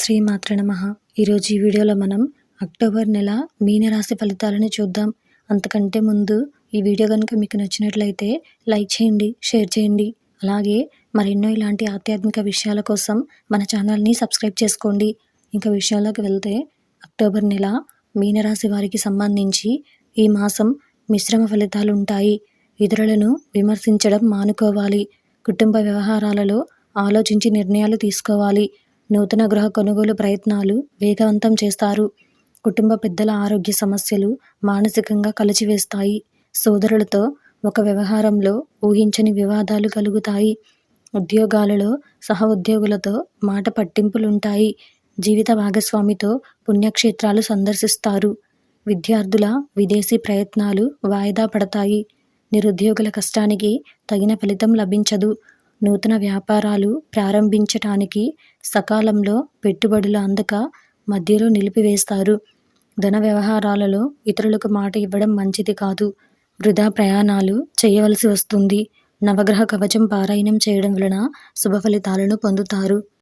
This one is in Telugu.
శ్రీ మాత్ర నమ. ఈరోజు ఈ వీడియోలో మనం అక్టోబర్ నెల మీనరాశి ఫలితాలను చూద్దాం. అంతకంటే ముందు ఈ వీడియో కనుక మీకు నచ్చినట్లయితే లైక్ చేయండి షేర్ చేయండి. అలాగే మరెన్నో ఇలాంటి ఆధ్యాత్మిక విషయాల కోసం మన ఛానల్ని సబ్స్క్రైబ్ చేసుకోండి. ఇంకా విషయాల్లోకి వెళ్తే అక్టోబర్ నెల మీనరాశి వారికి సంబంధించి ఈ మాసం మిశ్రమ ఫలితాలు ఉంటాయి. ఇతరులను విమర్శించడం మానుకోవాలి. కుటుంబ వ్యవహారాలలో ఆలోచించి నిర్ణయాలు తీసుకోవాలి. నూతన గృహ కొనుగోలు ప్రయత్నాలు వేగవంతం చేస్తారు. కుటుంబ పెద్దల ఆరోగ్య సమస్యలు మానసికంగా కలిచివేస్తాయి. సోదరులతో ఒక వ్యవహారంలో ఊహించని వివాదాలు కలుగుతాయి. ఉద్యోగాలలో సహ ఉద్యోగులతో మాట పట్టింపులుంటాయి. జీవిత భాగస్వామితో పుణ్యక్షేత్రాలు సందర్శిస్తారు. విద్యార్థుల విదేశీ ప్రయత్నాలు వాయిదా పడతాయి. నిరుద్యోగుల కష్టానికి తగిన ఫలితం లభించదు. నూతన వ్యాపారాలు ప్రారంభించటానికి సకాలంలో పెట్టుబడులు అందక మధ్యలో నిలిపివేస్తారు. ధన వ్యవహారాలలో ఇతరులకు మాట ఇవ్వడం మంచిది కాదు. వృధా ప్రయాణాలు చేయవలసి వస్తుంది. నవగ్రహ కవచం పారాయణం చేయడం వలన శుభ ఫలితాలను పొందుతారు.